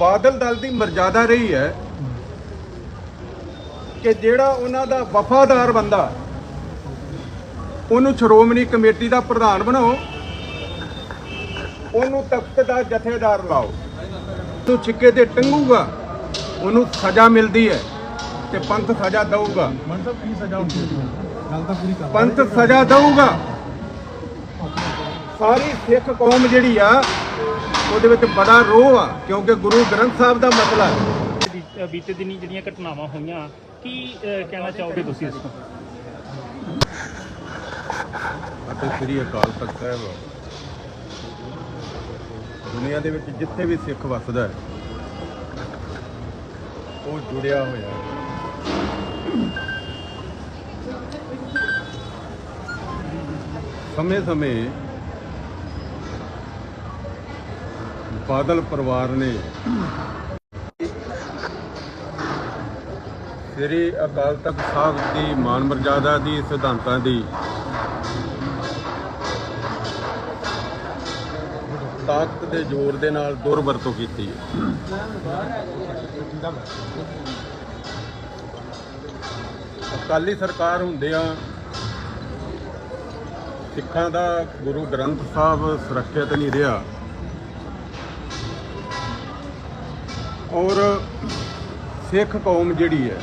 ਬਾਦਲ ਦਲ ਦੀ ਮਰਜ਼ਾਦਾ ਰਹੀ ਹੈ ਕਿ ਜਿਹੜਾ ਉਹਨਾਂ ਦਾ ਵਫਾਦਾਰ ਬੰਦਾ ਉਹਨੂੰ ਸ਼੍ਰੋਮਣੀ ਕਮੇਟੀ ਦਾ ਪ੍ਰਧਾਨ ਬਣਾਓ ਉਹਨੂੰ ਤਖਤ ਦਾ ਜਥੇਦਾਰ ਲਾਓ ਤੂੰ ਛਿੱਕੇ ਤੇ ਟੰਗੂਗਾ ਉਹਨੂੰ ਸਜ਼ਾ ਮਿਲਦੀ ਹੈ ਤੇ ਪੰਥ ਸਜ਼ਾ ਦਊਗਾ। ਪੰਥ ਸਜ਼ਾ ਦਊਗਾ। ਸਾਰੀ ਸਿੱਖ ਕੌਮ ਜਿਹੜੀ ਆ ਉਹਦੇ ਵਿੱਚ ਬੜਾ ਰੋਹ ਆ ਕਿਉਂਕਿ ਗੁਰੂ ਗ੍ਰੰਥ ਸਾਹਿਬ ਦਾ ਮਸਲਾ ਹੈ। ਬੀ- ਅ, ਬੀਤੇ ਦਿਨੀ ਜਿਹੜੀਆਂ ਘਟਨਾਵਾਂ ਹੋਈਆਂ ਕੀ ਕਹਿਣਾ ਚਾਹੋਗੇ ਤੁਸੀਂ ਇਸ ਤੋਂ? ਅਤੇ ਸ੍ਰੀ ਅਕਾਲ ਤਖਤ ਸਾਹਿਬ ਦੁਨੀਆ ਦੇ ਵਿੱਚ ਜਿੱਥੇ ਵੀ ਸਿੱਖ ਵੱਸਦਾ ਹੈ ਉਹ ਜੁੜਿਆ ਹੋਇਆ ਹੈ। ਸਮੇਂ-ਸਮੇਂ ਬਾਦਲ ਪਰਿਵਾਰ ਨੇ ਸ੍ਰੀ ਅਕਾਲ ਤਖਤ ਸਾਹਿਬ ਦੀ ਮਾਨ ਮਰਜ਼ਾਦਾ ਦੀ, ਸਿਧਾਂਤਾਂ ਦੀ ਤਾਕਤ ਦੇ ਜ਼ੋਰ ਦੇ ਨਾਲ ਦੁਰਵਰਤੋਂ ਕੀਤੀ। ਅਕਾਲੀ ਸਰਕਾਰ ਹੁੰਦਿਆਂ ਸਿੱਖਾਂ ਦਾ ਗੁਰੂ ਗ੍ਰੰਥ ਸਾਹਿਬ ਸੁਰੱਖਿਅਤ ਨਹੀਂ ਰਿਹਾ। ਔਰ ਸਿੱਖ ਕੌਮ ਜਿਹੜੀ ਹੈ,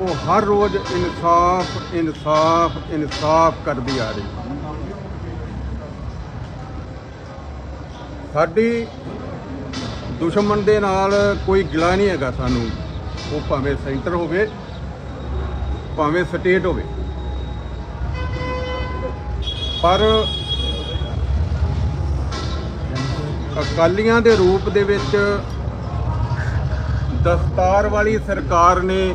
ਉਹ ਹਰ ਰੋਜ਼ ਇਨਸਾਫ ਇਨਸਾਫ ਇਨਸਾਫ ਕਰਦੀ ਆ ਰਹੀ ਸਾਡੀ ਦੁਸ਼ਮਣ ਦੇ ਨਾਲ ਕੋਈ ਗਿਲਾ ਨਹੀਂ ਹੈਗਾ ਸਾਨੂੰ। ਉਹ ਭਾਵੇਂ ਸੈਂਟਰ ਹੋਵੇ, ਭਾਵੇਂ ਸਟੇਟ ਹੋਵੇ। ਪਰ ਅਕਾਲੀਆਂ ਦੇ ਰੂਪ ਦੇ ਵਿੱਚ ਦਸਤਾਰ ਵਾਲੀ ਸਰਕਾਰ ਨੇ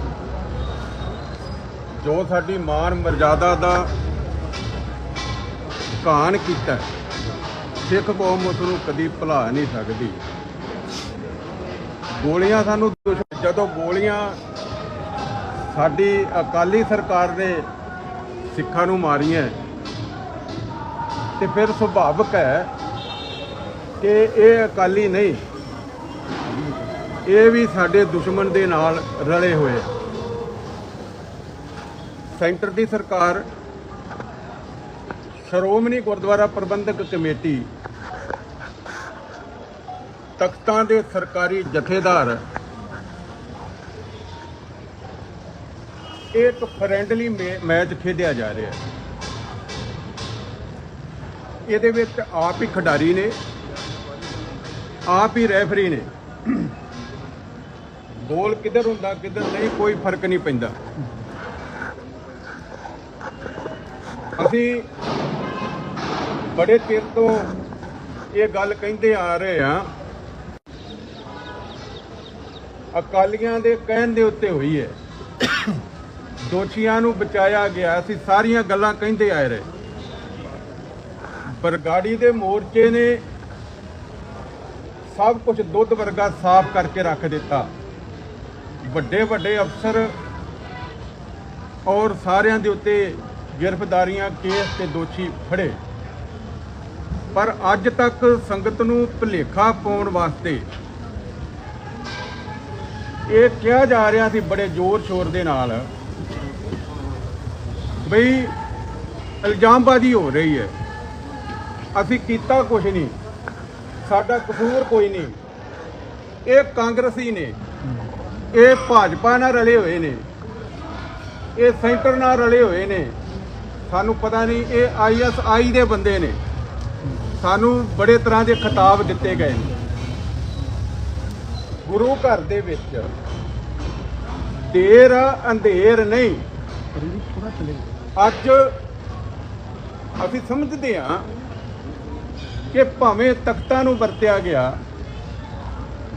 ਜੋ ਸਾਡੀ ਮਾਨ ਮਰਜ਼ਾਦਾ ਦਾ ਘਾਣ ਕੀਤਾ ਸਿੱਖ ਕੌਮ ਉਸ ਨੂੰ ਕਦੀ ਭੁਲਾ ਨਹੀਂ ਸਕਦੀ। ਗੋਲੀਆਂ ਸਾਨੂੰ ਜਦੋਂ ਗੋਲੀਆਂ ਸਾਡੀ ਅਕਾਲੀ ਸਰਕਾਰ ਨੇ ਸਿੱਖਾਂ ਨੂੰ ਮਾਰੀਆਂ ਤੇ ਫਿਰ ਸੁਭਾਵਕ ਹੈ ਕਿ ਇਹ ਅਕਾਲੀ ਨਹੀਂ, ਇਹ ਵੀ ਸਾਡੇ ਦੁਸ਼ਮਣ ਦੇ ਨਾਲ ਰਲੇ ਹੋਏ ਆ। ਸੈਂਟਰ ਦੀ ਸਰਕਾਰ, ਸ਼੍ਰੋਮਣੀ ਗੁਰਦੁਆਰਾ ਪ੍ਰਬੰਧਕ ਕਮੇਟੀ, ਤਖਤਾਂ ਦੇ ਸਰਕਾਰੀ ਜਥੇਦਾਰ, ਇਹ ਇੱਕ ਫਰੈਂਡਲੀ ਮੈਚ ਖੇਡਿਆ ਜਾ ਰਿਹਾ। ਇਹਦੇ ਵਿੱਚ ਆਪ ਹੀ ਖਿਡਾਰੀ ਨੇ ਆਪ ਹੀ ਰੈਫਰੀ ਨੇ। ਗੋਲ ਕਿੱਧਰ ਹੁੰਦਾ, ਕਿੱਧਰ ਨਹੀਂ, ਕੋਈ ਫ਼ਰਕ ਨਹੀਂ ਪੈਂਦਾ। ਅਸੀਂ ਬੜੇ ਚਿਰ ਤੋਂ ਇਹ ਗੱਲ ਕਹਿੰਦੇ ਆ ਰਹੇ ਆ ਅਕਾਲੀਆਂ ਦੇ ਕਹਿਣ ਦੇ ਉੱਤੇ ਹੋਈ ਹੈ। ਦੋਸ਼ੀਆਂ ਨੂੰ ਬਚਾਇਆ ਗਿਆ, ਅਸੀਂ ਸਾਰੀਆਂ ਗੱਲਾਂ ਕਹਿੰਦੇ ਆਏ ਰਹੇ। ਬਰਗਾੜੀ ਦੇ ਮੋਰਚੇ ਨੇ ਸਭ ਕੁਝ ਦੁੱਧ ਵਰਗਾ ਸਾਫ਼ ਕਰਕੇ ਰੱਖ ਦਿੱਤਾ। ਵੱਡੇ ਵੱਡੇ ਅਫਸਰ ਔਰ ਸਾਰਿਆਂ ਦੇ ਉੱਤੇ ਗ੍ਰਿਫਤਾਰੀਆਂ, ਕੇਸ ਤੇ ਦੋਸ਼ੀ ਫੜੇ। ਪਰ ਅੱਜ ਤੱਕ ਸੰਗਤ ਨੂੰ ਭੁਲੇਖਾ ਪਾਉਣ ਵਾਸਤੇ ਇਹ ਕਿਹਾ ਜਾ ਰਿਹਾ ਸੀ ਬੜੇ ਜ਼ੋਰ ਸ਼ੋਰ ਦੇ ਨਾਲ ਬਈ ਇਲਜ਼ਾਮਬਾਜ਼ੀ ਹੋ ਰਹੀ ਹੈ। ਅਸੀਂ ਕੀਤਾ ਕੁਝ ਨਹੀਂ। ਸਾਡਾ ਕਸੂਰ ਕੋਈ ਨਹੀਂ। ਇਹ ਕਾਂਗਰਸੀ ਨੇ ਇਹ ਭਾਜਪਾ ਨਾਲ ਰਲੇ ਹੋਏ ਨੇ ਇਹ ਸੈਂਟਰ ਨਾਲ ਰਲੇ ਹੋਏ ਨੇ। ਸਾਨੂੰ ਪਤਾ ਨਹੀਂ ਇਹ ਆਈਐਸਆਈ ਦੇ ਬੰਦੇ ਨੇ। ਸਾਨੂੰ ਬੜੇ ਤਰ੍ਹਾਂ ਦੇ ਖਿਤਾਬ ਦਿੱਤੇ ਗਏ ਨੇ। ਗੁਰੂ ਘਰ ਦੇ ਵਿੱਚ ਦੇਰ ਅੰਧੇਰ ਨਹੀਂ। ਅੱਜ ਅਸੀਂ ਸਮਝਦੇ ਹਾਂ ਕਿ ਭਾਵੇਂ ਤਖਤਾਂ ਨੂੰ ਵਰਤਿਆ ਗਿਆ,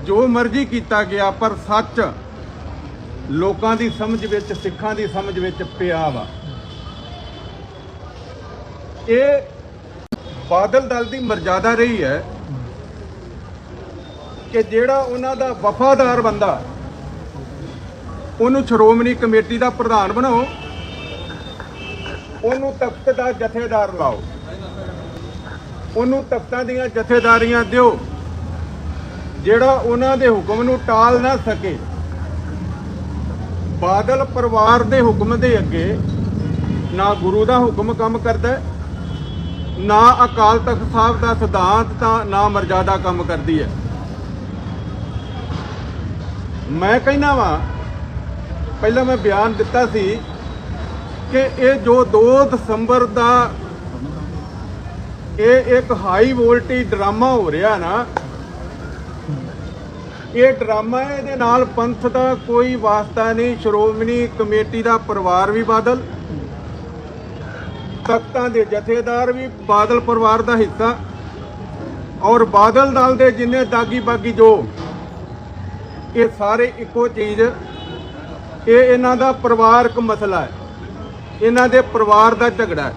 ਜੋ ਮਰਜ਼ੀ ਕੀਤਾ ਗਿਆ, ਪਰ ਸੱਚ ਲੋਕਾਂ ਦੀ ਸਮਝ ਵਿੱਚ, ਸਿੱਖਾਂ ਦੀ ਸਮਝ ਵਿੱਚ ਪਿਆ ਵਾ। ਇਹ ਬਾਦਲ ਦਲ ਦੀ ਮਰਜ਼ਾਦਾ ਰਹੀ ਹੈ ਕਿ ਜਿਹੜਾ ਉਹਨਾਂ ਦਾ ਵਫਾਦਾਰ ਬੰਦਾ, ਉਹਨੂੰ ਸ਼੍ਰੋਮਣੀ ਕਮੇਟੀ ਦਾ ਪ੍ਰਧਾਨ ਬਣਾਓ, ਉਹਨੂੰ ਤਖਤ ਦਾ ਜਥੇਦਾਰ ਲਾਓ। ਉਹਨੂੰ ਤਖਤਾਂ ਦੀਆਂ ਜਥੇਦਾਰੀਆਂ ਦਿਓ, ਜਿਹੜਾ ਉਹਨਾਂ ਦੇ ਹੁਕਮ ਨੂੰ ਟਾਲ ਨਾ ਸਕੇ। ਬਾਦਲ ਪਰਿਵਾਰ ਦੇ ਹੁਕਮ ਦੇ ਅੱਗੇ ਨਾ ਗੁਰੂ ਦਾ ਹੁਕਮ ਕੰਮ ਕਰਦਾ ਨਾ ਅਕਾਲ ਤਖਤ ਸਾਹਿਬ ਦਾ ਸਿਧਾਂਤ ਤਾਂ ਨਾ ਮਰਜ਼ਾਦਾ ਕੰਮ ਕਰਦੀ ਹੈ। ਮੈਂ ਕਹਿੰਦਾ ਵਾਂ, ਪਹਿਲਾਂ ਮੈਂ ਬਿਆਨ ਦਿੱਤਾ ਸੀ ਕਿ ਇਹ ਜੋ 2 ਦਸੰਬਰ ਦਾ ਇਹ ਇੱਕ ਹਾਈ ਵੋਲਟੇਜ ਡਰਾਮਾ ਹੋ ਰਿਹਾ ਨਾ। ਇਹ ਡਰਾਮਾ ਹੈ, ਇਹਦੇ ਨਾਲ ਪੰਥ ਦਾ ਕੋਈ ਵਾਸਤਾ ਨਹੀਂ ਸ਼੍ਰੋਮਣੀ ਕਮੇਟੀ ਦਾ ਪਰਿਵਾਰ ਵੀ ਬਾਦਲ ਤਖਤਾਂ ਦੇ ਜਥੇਦਾਰ ਵੀ ਬਾਦਲ ਪਰਿਵਾਰ ਦਾ ਹਿੱਸਾ ਔਰ ਬਾਦਲ ਦਲ ਦੇ ਜਿੰਨੇ ਦਾਗੀ ਬਾਗੀ ਜੋ ਇਹ ਸਾਰੇ ਇੱਕੋ ਚੀਜ਼ ਇਹ ਇਹਨਾਂ ਦਾ ਪਰਿਵਾਰਕ ਮਸਲਾ ਹੈ। ਇਹਨਾਂ ਦੇ ਪਰਿਵਾਰ ਦਾ ਝਗੜਾ ਹੈ।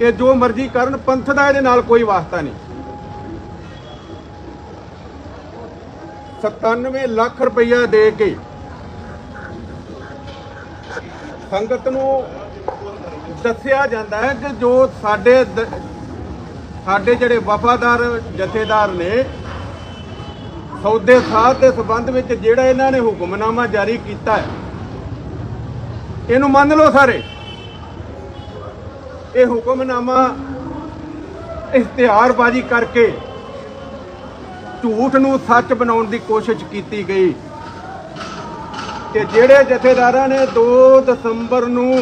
ਇਹ ਜੋ ਮਰਜ਼ੀ ਕਰਨ, ਪੰਥ ਦਾ ਇਹਦੇ ਨਾਲ ਕੋਈ ਵਾਸਤਾ ਨਹੀਂ। 97 ਲੱਖ ਰੁਪਈਆ ਦੇ ਕੇ ਸੰਗਤ ਨੂੰ ਦੱਸਿਆ ਜਾਂਦਾ ਹੈ ਕਿ ਜੋ ਸਾਡੇ ਸਾਡੇ ਜਿਹੜੇ ਵਫਾਦਾਰ ਜਥੇਦਾਰ ਨੇ, ਸੌਦੇ ਸਾਧ ਦੇ ਸਬੰਧ ਵਿੱਚ ਜਿਹੜਾ ਇਹਨਾਂ ਨੇ ਹੁਕਮਨਾਮਾ ਜਾਰੀ ਕੀਤਾ ਹੈ, ਇਹਨੂੰ ਮੰਨ ਲਓ ਸਾਰੇ। ਇਹ ਹੁਕਮਨਾਮਾ ਇਸ਼ਤਿਹਾਰਬਾਜ਼ੀ ਕਰਕੇ ਝੂਠ ਨੂੰ ਸੱਚ ਬਣਾਉਣ ਦੀ ਕੋਸ਼ਿਸ਼ ਕੀਤੀ ਗਈ ਕਿ ਜਿਹੜੇ ਜਥੇਦਾਰਾਂ ਨੇ 2 ਦਸੰਬਰ ਨੂੰ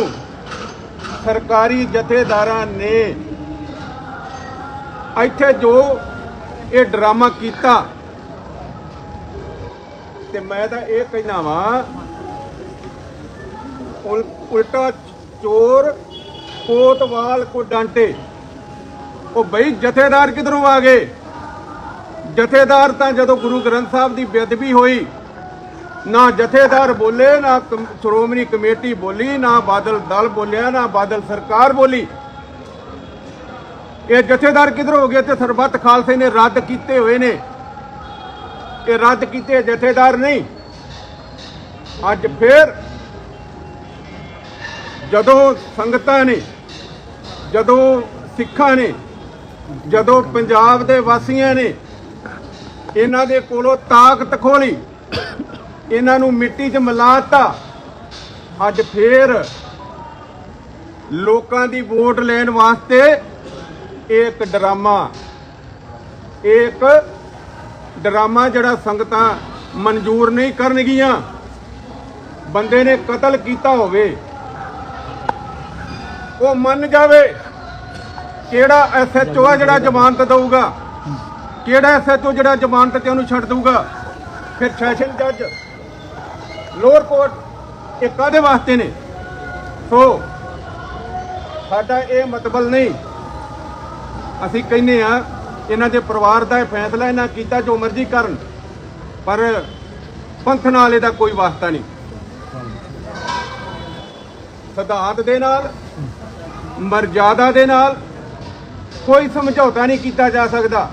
ਸਰਕਾਰੀ ਜਥੇਦਾਰਾਂ ਨੇ ਇੱਥੇ ਜੋ ਇਹ ਡਰਾਮਾ ਕੀਤਾ ਤੇ ਮੈਂ ਤਾਂ ਇਹ ਕਹਿਣਾ ਵਾਂ, ਉਲ- ਉਲਟਾ ਚੋਰ ਕੋਤਵਾਲ ਕੋ ਡਾਂਟੇ। ਉਹ ਬਈ ਜਥੇਦਾਰ ਕਿਧਰੋਂ ਆ ਗਏ? ਜਥੇਦਾਰ ਤਾਂ ਜਦੋਂ ਗੁਰੂ ਗ੍ਰੰਥ ਸਾਹਿਬ ਦੀ ਬੇਅਦਬੀ ਹੋਈ, ਨਾ ਜਥੇਦਾਰ ਬੋਲੇ, ਨਾ ਸ਼੍ਰੋਮਣੀ ਕਮੇਟੀ ਬੋਲੀ, ਨਾ ਬਾਦਲ ਦਲ ਬੋਲਿਆ, ਨਾ ਬਾਦਲ ਸਰਕਾਰ ਬੋਲੀ। ਇਹ ਜਥੇਦਾਰ ਕਿਧਰ ਹੋ ਗਏ? ਤੇ ਸਰਬੱਤ ਖਾਲਸੇ ਨੇ ਰੱਦ ਕੀਤੇ ਹੋਏ ਨੇ। ਇਹ ਰੱਦ ਕੀਤੇ ਜਥੇਦਾਰ ਨਹੀਂ। ਅੱਜ ਫੇਰ ਜਦੋਂ ਸੰਗਤਾਂ ਨੇ ਜਦੋਂ ਸਿੱਖਾਂ ਨੇ, ਜਦੋਂ ਪੰਜਾਬ ਦੇ ਵਾਸੀਆਂ ਨੇ ਇਹਨਾਂ ਦੇ ਕੋਲੋਂ ਤਾਕਤ ਖੋਲੀ ਇਹਨਾਂ ਨੂੰ ਮਿੱਟੀ 'ਚ ਮਿਲਾਤਾ, ਅੱਜ ਫੇਰ ਲੋਕਾਂ ਦੀ ਵੋਟ ਲੈਣ ਵਾਸਤੇ ਇਹ ਇੱਕ ਡਰਾਮਾ, ਇਹ ਇੱਕ ਡਰਾਮਾ ਜਿਹੜਾ ਸੰਗਤਾਂ ਮਨਜ਼ੂਰ ਨਹੀਂ ਕਰਨਗੀਆਂ। ਬੰਦੇ ਨੇ ਕਤਲ ਕੀਤਾ ਹੋਵੇ ਉਹ ਮੰਨ ਜਾਵੇ ਕਿਹੜਾ ਐਸਐਚਓ ਆ ਜਿਹੜਾ ਜ਼ਮਾਨਤ ਦਊਗਾ? ਕਿਹੜਾ ਐਸਐਚਓ ਜਿਹੜਾ ਜ਼ਮਾਨਤ ਤੇ ਉਹਨੂੰ ਛੱਡ ਦਊਗਾ? ਫਿਰ ਸੈਸ਼ਨ ਜੱਜ ਲੋਅਰ ਕੋਰਟ ਇਹ ਕਾਦੇ ਵਾਸਤੇ ਨੇ? ਸੋ ਸਾਡਾ ਇਹ ਮਤਬਲ ਨਹੀਂ। ਅਸੀਂ ਕਹਿੰਨੇ ਆ ਇਹਨਾਂ ਦੇ ਪਰਿਵਾਰ ਦਾ ਇਹ ਫੈਸਲਾ ਇਹਨਾਂ ਕੀਤਾ ਜੋ ਮਰਜ਼ੀ ਕਰਨ, ਪਰ ਪੰਥ ਨਾਲ ਇਹਦਾ ਕੋਈ ਵਾਸਤਾ ਨਹੀਂ। ਸਿਧਾਂਤ ਦੇ ਨਾਲ ਮਰਜ਼ਾਦਾ ਦੇ ਨਾਲ ਕੋਈ ਸਮਝੌਤਾ ਨਹੀਂ ਕੀਤਾ ਜਾ ਸਕਦਾ।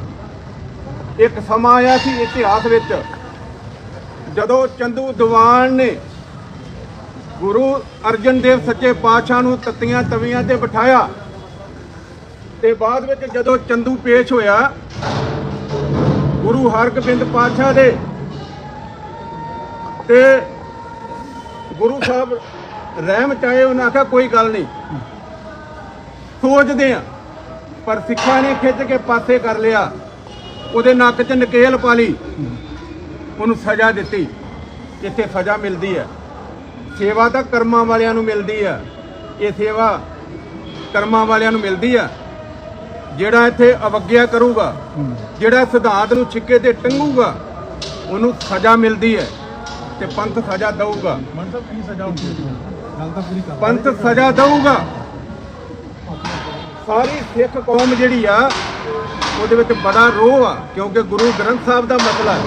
ਇੱਕ ਸਮਾਂ ਆਇਆ ਸੀ ਇਤਿਹਾਸ ਵਿੱਚ, ਜਦੋਂ ਚੰਦੂ ਦੀਵਾਨ ਨੇ ਗੁਰੂ ਅਰਜਨ ਦੇਵ ਸੱਚੇ ਪਾਤਸ਼ਾਹ ਨੂੰ ਤੱਤੀਆਂ ਤਵੀਆਂ ਤੇ ਬਿਠਾਇਆ। ਤੇ ਬਾਅਦ ਵਿੱਚ ਜਦੋਂ ਚੰਦੂ ਪੇਸ਼ ਹੋਇਆ, ਗੁਰੂ ਹਰਗੋਬਿੰਦ ਪਾਤਸ਼ਾਹ ਦੇ ਤੇ ਗੁਰੂ ਸਾਹਿਬ ਰਹਿਮ ਚਾਹੇ, ਉਹਨਾਂ ਆਖਿਆ, ਕੋਈ ਗੱਲ ਨਹੀਂ। ਸੋਚਦੇ ਆ ਪਰ ਸਿੱਖਾਂ ਨੇ ਖਿੱਚ ਕੇ ਪਾਸੇ ਕਰ ਲਿਆ। ਉਹਦੇ ਨੱਕ 'ਚ ਨਕੇਲ ਪਾ ਲਈ। ਉਹਨੂੰ ਸਜ਼ਾ ਦਿੱਤੀ ਇੱਥੇ ਸਜ਼ਾ ਮਿਲਦੀ ਹੈ। ਸੇਵਾ ਤਾਂ ਕਰਮਾਂ ਵਾਲਿਆਂ ਨੂੰ ਮਿਲਦੀ ਆ ਇਹ ਸੇਵਾ ਕਰਮਾਂ ਵਾਲਿਆਂ ਨੂੰ ਮਿਲਦੀ ਆ ਜਿਹੜਾ ਇੱਥੇ ਅਵਗਿਆ ਕਰੂਗਾ ਜਿਹੜਾ ਸਿਧਾਂਤ ਨੂੰ ਛਿੱਕੇ ਤੇ ਟੰਗੂਗਾ ਉਹਨੂੰ ਸਜ਼ਾ ਮਿਲਦੀ ਹੈ ਤੇ ਪੰਥ ਸਜ਼ਾ ਦਊਗਾ। ਮਨ ਸਾਹਿਬ ਕੀ ਸਜ਼ਾ ਹੁੰਦੀ ਹੈ? ਗੱਲ ਤਾਂ ਪੂਰੀ ਕਰ ਪੰਥ ਸਜ਼ਾ ਦਊਗਾ। ਸਾਰੀ ਸਿੱਖ ਕੌਮ ਜਿਹੜੀ ਆ, ਉਹਦੇ ਵਿੱਚ ਬੜਾ ਰੋਹ ਆ, ਕਿਉਂਕਿ ਗੁਰੂ ਗ੍ਰੰਥ ਸਾਹਿਬ ਦਾ ਮਸਲਾ ਹੈ।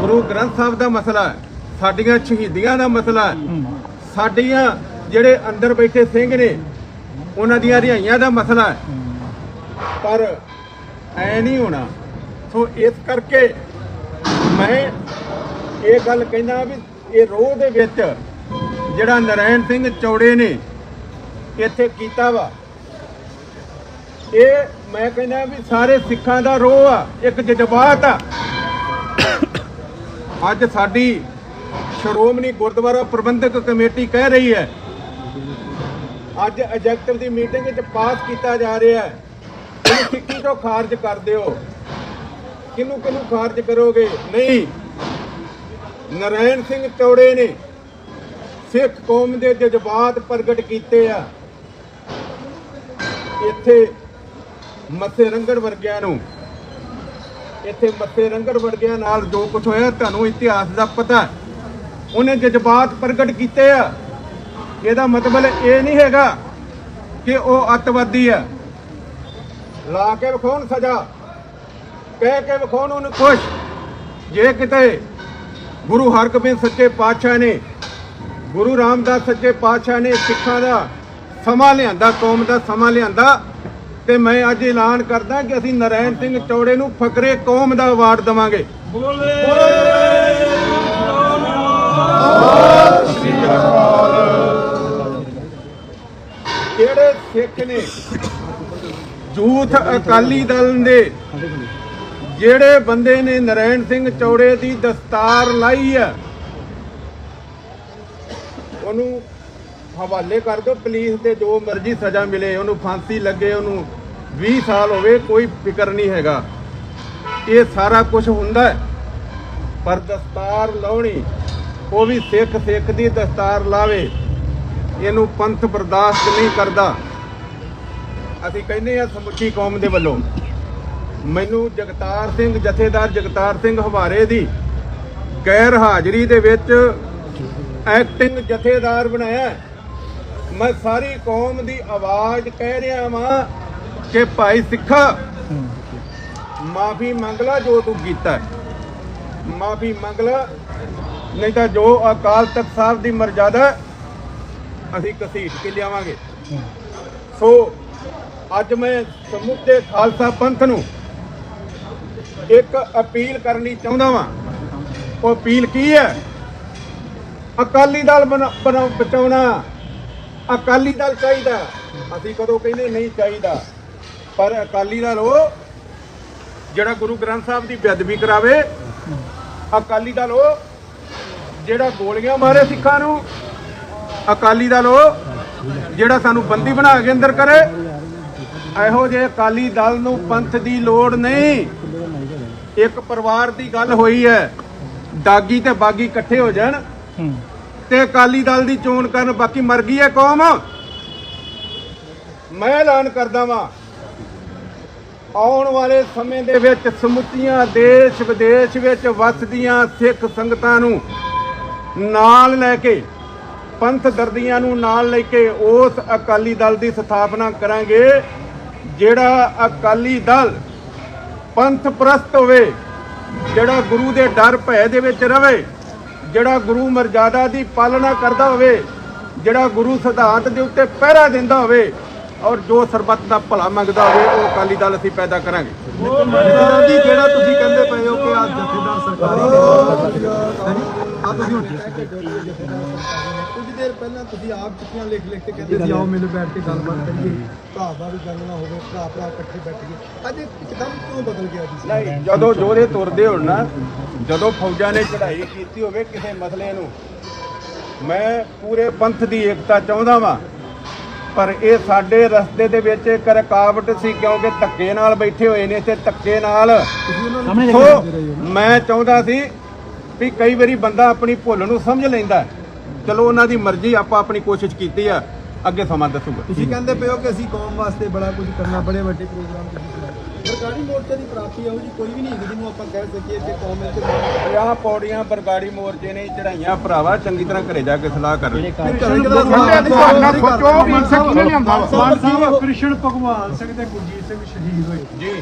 ਗੁਰੂ ਗ੍ਰੰਥ ਸਾਹਿਬ ਦਾ ਮਸਲਾ ਹੈ, ਸਾਡੀਆਂ ਸ਼ਹੀਦੀਆਂ ਦਾ ਮਸਲਾ ਹੈ। ਸਾਡੀਆਂ ਜਿਹੜੇ ਅੰਦਰ ਬੈਠੇ ਸਿੰਘ ਨੇ, ਉਹਨਾਂ ਦੀਆਂ ਰਿਹਾਈਆਂ ਦਾ ਮਸਲਾ ਹੈ। ਪਰ ਐ ਨਹੀਂ ਹੋਣਾ। ਸੋ ਇਸ ਕਰਕੇ ਮੈਂ ਇਹ ਗੱਲ ਕਹਿੰਦਾ ਵੀ ਇਹ ਰੋਹ ਦੇ ਵਿੱਚ ਜਿਹੜਾ ਨਰੈਣ ਸਿੰਘ ਚੌੜੇ ਨੇ, ਇੱਥੇ ਕੀਤਾ ਵਾ। ਇਹ ਮੈਂ ਕਹਿੰਦਾ ਵੀ ਸਾਰੇ ਸਿੱਖਾਂ ਦਾ ਰੋਹ ਆ, ਇੱਕ ਜਜ਼ਬਾਤ ਆ। ਅੱਜ ਸਾਡੀ ਸ਼੍ਰੋਮਣੀ ਗੁਰਦੁਆਰਾ ਪ੍ਰਬੰਧਕ ਕਮੇਟੀ ਕਹਿ ਰਹੀ ਹੈ, ਅੱਜ ਐਗਜ਼ੈਕਟਿਵ ਦੀ ਮੀਟਿੰਗ ਵਿੱਚ ਪਾਸ ਕੀਤਾ ਜਾ ਰਿਹਾ ਹੈ। ਇਹਨੂੰ ਸਿੱਕੀ ਤੋਂ ਖਾਰਜ ਕਰ ਦਿਓ ਕਿਹਨੂੰ ਕਿਹਨੂੰ ਖਾਰਜ ਕਰੋਗੇ? ਨਹੀਂ। ਨਰੈਣ ਸਿੰਘ ਚੌੜੇ ਨੇ ਸਿੱਖ ਕੌਮ ਦੇ ਜਜ਼ਬਾਤ ਪ੍ਰਗਟ ਕੀਤੇ ਆ। ਇੱਥੇ ਮੱਥੇ ਰੰਗੜ ਵਰਗਿਆਂ ਨੂੰ। ਇੱਥੇ ਮੱਥੇ ਰੰਗੜ ਵਰਗਿਆਂ ਨਾਲ ਜੋ ਕੁਝ ਹੋਇਆ, ਤੁਹਾਨੂੰ ਇਤਿਹਾਸ ਦਾ ਪਤਾ ਉਹਨੇ ਜਜ਼ਬਾਤ ਪ੍ਰਗਟ ਕੀਤੇ ਆ। ਇਹਦਾ ਮਤਲਬ ਇਹ ਨਹੀਂ ਹੈਗਾ ਕਿ ਉਹ ਅੱਤਵਾਦੀ ਆ। ਲਾ ਕੇ ਵਿਖਾਉਣ ਸਜ਼ਾ, ਕਹਿ ਕੇ ਵਿਖਾਉਣ ਉਹਨੂੰ ਕੁਛ ਜੇ ਕਿਤੇ ਗੁਰੂ ਹਰਗੋਬਿੰਦ ਸੱਚੇ ਪਾਤਸ਼ਾਹ ਨੇ, ਗੁਰੂ ਰਾਮਦਾਸ ਸੱਚੇ ਪਾਤਸ਼ਾਹ ਨੇ ਸਿੱਖਾਂ ਦਾ ਸਮਾਂ ਲਿਆਂਦਾ, ਕੌਮ ਦਾ ਸਮਾਂ ਲਿਆਂਦਾ ਤੇ ਮੈਂ ਅੱਜ ਐਲਾਨ ਕਰਦਾ ਕਿ ਅਸੀਂ ਨਰੈਣ ਸਿੰਘ ਚੌੜੇ ਨੂੰ ਫਕਰੇ ਕੌਮ ਦਾ ਅਵਾਰਡ ਦੇਵਾਂਗੇ। ਜਿਹੜੇ ਸਿੱਖ ਨੇ ਜੂਥ ਅਕਾਲੀ ਦਲ ਦੇ ਜਿਹੜੇ ਬੰਦੇ ਨੇ ਨਰੈਣ ਸਿੰਘ ਚੌੜੇ ਦੀ ਦਸਤਾਰ ਲਾਈ ਆ ਉਹਨੂੰ ਹਵਾਲੇ ਕਰ ਦਿਓ, ਪੁਲਿਸ ਦੇ ਜੋ ਮਰਜ਼ੀ ਸਜ਼ਾ ਮਿਲੇ, ਉਹਨੂੰ ਫਾਂਸੀ ਲੱਗੇ, ਉਹਨੂੰ 20 ਸਾਲ ਹੋਵੇ, ਕੋਈ ਫਿਕਰ ਨਹੀਂ ਹੈਗਾ। ਇਹ ਸਾਰਾ ਕੁਝ ਹੁੰਦਾ ਹੈ। ਪਰ ਦਸਤਾਰ ਲਾਉਣੀ, ਉਹ ਵੀ ਸਿੱਖ ਸਿੱਖ ਦੀ ਦਸਤਾਰ ਲਾਵੇ, ਇਹਨੂੰ ਪੰਥ ਬਰਦਾਸ਼ਤ ਨਹੀਂ ਕਰਦਾ। ਅਸੀਂ ਕਹਿੰਦੇ ਆ ਸਮੁੱਚੀ ਕੌਮ ਦੇ ਵੱਲੋਂ, ਮੈਨੂੰ ਜਗਤਾਰ ਸਿੰਘ, ਜਥੇਦਾਰ ਜਗਤਾਰ ਸਿੰਘ ਹਵਾਰੇ ਦੀ ਗੈਰ ਹਾਜ਼ਰੀ ਦੇ ਵਿੱਚ ਐਕਟਿੰਗ ਜਥੇਦਾਰ ਬਣਾਇਆ ਮੈਂ ਸਾਰੀ ਕੌਮ ਦੀ ਆਵਾਜ਼ ਕਹਿ ਰਿਹਾ ਵਾਂ ਕਿ ਭਾਈ ਸਿੱਖਾ, ਮਾਫੀ ਮੰਗ ਲੈ ਜੋ ਤੂੰ ਕੀਤਾ ਮਾਫੀ ਮੰਗ ਲੈ, ਨਹੀਂ ਤਾਂ ਜੋ ਅਕਾਲ ਤਖਤ ਸਾਹਿਬ ਦੀ ਮਰਜ਼ਾਦਾ ਅਸੀਂ ਘਸੀਟ ਕੇ ਲਿਆਵਾਂਗੇ। ਸੋ, ਅੱਜ ਮੈਂ ਸਮੁੱਚੇ ਖਾਲਸਾ ਪੰਥ ਨੂੰ ਇੱਕ ਅਪੀਲ ਕਰਨੀ ਚਾਹੁੰਦਾ ਵਾਂ। ਉਹ ਅਪੀਲ ਕੀ ਹੈ? ਅਕਾਲੀ ਦਲ ਬਣਾ- ਬਣਾ- ਬਚਾਉਣਾ। ਅਕਾਲੀ ਦਲ ਚਾਹੀਦਾ। ਅਸੀਂ ਕਦੋਂ ਕਹਿੰਦੇ ਨਹੀਂ ਚਾਹੀਦਾ। ਪਰ ਅਕਾਲੀ ਦਲ ਉਹ, ਜਿਹੜਾ ਗੁਰੂ ਗ੍ਰੰਥ ਸਾਹਿਬ ਦੀ ਬੇਅਦਬੀ ਕਰਾਵੇ, ਅਕਾਲੀ ਦਲ ਉਹ, ਜਿਹੜਾ ਗੋਲੀਆਂ ਮਾਰੇ ਸਿੱਖਾਂ ਨੂੰ, ਅਕਾਲੀ ਦਲ ਉਹ, ਜਿਹੜਾ ਸਾਨੂੰ ਬੰਦੀ ਬਣਾ ਕੇ ਅੰਦਰ ਕਰੇ, ਇਹੋ ਜਿਹੇ ਅਕਾਲੀ ਦਲ ਨੂੰ ਪੰਥ ਦੀ ਲੋੜ ਨਹੀਂ। ਇੱਕ ਪਰਿਵਾਰ ਦੀ ਗੱਲ ਹੋਈ ਹੈ। ਦਾਗੀ ਤੇ ਬਾਗੀ ਇਕੱਠੇ ਹੋ ਜਾਣ। ਤੇ ਅਕਾਲੀ ਦਲ ਦੀ ਚੋਣ ਕਰਨ ਬਾਕੀ ਮਰ ਗਈ ਹੈ ਕੌਮ। ਮੈਂ ਐਲਾਨ ਕਰਦਾ ਵਾਂ, ਆਉਣ ਵਾਲੇ ਸਮੇਂ ਦੇ ਵਿੱਚ ਸਮੁੱਚੀਆਂ ਦੇਸ਼ ਵਿਦੇਸ਼ ਵਿੱਚ ਵਸਦੀਆਂ ਸਿੱਖ ਸੰਗਤਾਂ ਨੂੰ ਨਾਲ ਲੈ ਕੇ, ਪੰਥ ਦਰਦੀਆਂ ਨੂੰ ਨਾਲ ਲੈ ਕੇ ਉਸ ਅਕਾਲੀ ਦਲ ਦੀ ਸਥਾਪਨਾ ਕਰਾਂਗੇ, ਜਿਹੜਾ ਅਕਾਲੀ ਦਲ ਪੰਥ ਪ੍ਰਸਤ ਹੋਵੇ, ਜਿਹੜਾ ਗੁਰੂ ਦੇ ਡਰ ਭੈ ਦੇ ਵਿੱਚ ਰਵੇ। ਜਿਹੜਾ ਗੁਰੂ ਮਰਜ਼ਾਦਾ ਦੀ ਪਾਲਣਾ ਕਰਦਾ ਹੋਵੇ ਜਿਹੜਾ ਗੁਰੂ ਸਿਧਾਂਤ ਦੇ ਉੱਤੇ ਪਹਿਰਾ ਦਿੰਦਾ ਹੋਵੇ ਔਰ ਜੋ ਸਰਬੱਤ ਦਾ ਭਲਾ ਮੰਗਦਾ ਹੋਵੇ ਉਹ ਅਕਾਲੀ ਦਲ ਅਸੀਂ ਪੈਦਾ ਕਰਾਂਗੇ। ਜਥੇਦਾਰ ਜੀ ਜਿਹੜਾ ਤੁਸੀਂ ਕਹਿੰਦੇ ਪਏ ਹੋ ਕਿ ਆ ਜਥੇਦਾਰ ਸਰਕਾਰੀ ਆ ਤੁਸੀਂ ਹੁਣ ਕੁਝ ਦੇਰ ਪਹਿਲਾਂ ਤੁਸੀਂ ਆਪ ਚਿੱਠੀਆਂ ਲਿਖ ਲਿਖ ਕੇ ਕਹਿੰਦੇ ਸੀ ਆਓ ਮਿਲ ਬੈਠ ਕੇ ਗੱਲਬਾਤ ਕਰੀਏ ਭਰਾ ਦਾ ਵੀ ਗੱਲ ਨਾ ਹੋਵੇ ਭਰਾ ਭਰਾ ਇਕੱਠੇ ਬੈਠੀਏ ਅੱਜ ਇੱਕਦਮ ਕਿਉਂ ਬਦਲ ਗਿਆ ਜੀ? ਨਹੀਂ ਜਦੋਂ ਜੋਧੇ ਤੁਰਦੇ ਹੋਣ ਨਾ ਜਦੋਂ ਫੌਜਾਂ ਨੇ ਚੜ੍ਹਾਈ ਕੀਤੀ ਹੋਵੇ ਕਿਸੇ ਮਸਲੇ ਨੂੰ ਮੈਂ ਪੂਰੇ ਪੰਥ ਦੀ ਏਕਤਾ ਚਾਹੁੰਦਾ ਵਾਂ। ਪਰ ਇਹ ਸਾਡੇ ਰਸਤੇ ਦੇ ਵਿੱਚ ਇੱਕ ਰੁਕਾਵਟ ਸੀ ਕਿਉਂਕਿ ਧੱਕੇ ਨਾਲ ਬੈਠੇ ਹੋਏ ਨੇ ਇੱਥੇ ਧੱਕੇ ਨਾਲ ਸੋ ਮੈਂ ਚਾਹੁੰਦਾ ਸੀ ਵੀ ਕਈ ਵਾਰੀ ਬੰਦਾ ਆਪਣੀ ਭੁੱਲ ਨੂੰ ਸਮਝ ਲੈਂਦਾ। ਚਲੋ ਉਹਨਾਂ ਦੀ ਮਰਜ਼ੀ ਆਪਾਂ ਆਪਣੀ ਕੋਸ਼ਿਸ਼ ਕੀਤੀ ਆ ਅੱਗੇ ਸਮਾਂ ਦੱਸੂਗਾ। ਤੁਸੀਂ ਕਹਿੰਦੇ ਪਏ ਹੋ ਕਿ ਅਸੀਂ ਕੌਮ ਵਾਸਤੇ ਬੜਾ ਕੁਝ ਕਰਨਾ ਬੜੇ ਵੱਡੇ ਪ੍ਰੋਗਰਾਮ ਸਰਕਾਰੀ ਮੋਰਚੇ ਦੀ ਪ੍ਰਾਪਤੀ ਇਹੋ ਜੀ ਕੋਈ ਵੀ ਨਹੀਂ ਹੈਗੀ ਜਿਹਨੂੰ ਆਪਾਂ ਕਹਿ ਸਕੀਏ ਕਿ ਕੌਮ ਵਿੱਚ ਪੰਜਾਹ ਪੌੜੀਆਂ ਬਰਗਾੜੀ ਮੋਰਚੇ ਨੇ ਚੜਾਈਆਂ ਭਰਾਵਾ ਚੰਗੀ ਤਰ੍ਹਾਂ ਘਰੇ ਜਾ ਕੇ ਸਲਾਹ ਕਰ। ਕ੍ਰਿਸ਼ਨ ਭਗਵਾਨ ਸਿੰਘ ਤੇ ਗੁਰਜੀਤ ਸਿੰਘ ਸ਼ਹੀਦ ਹੋਏ। ਜੀ।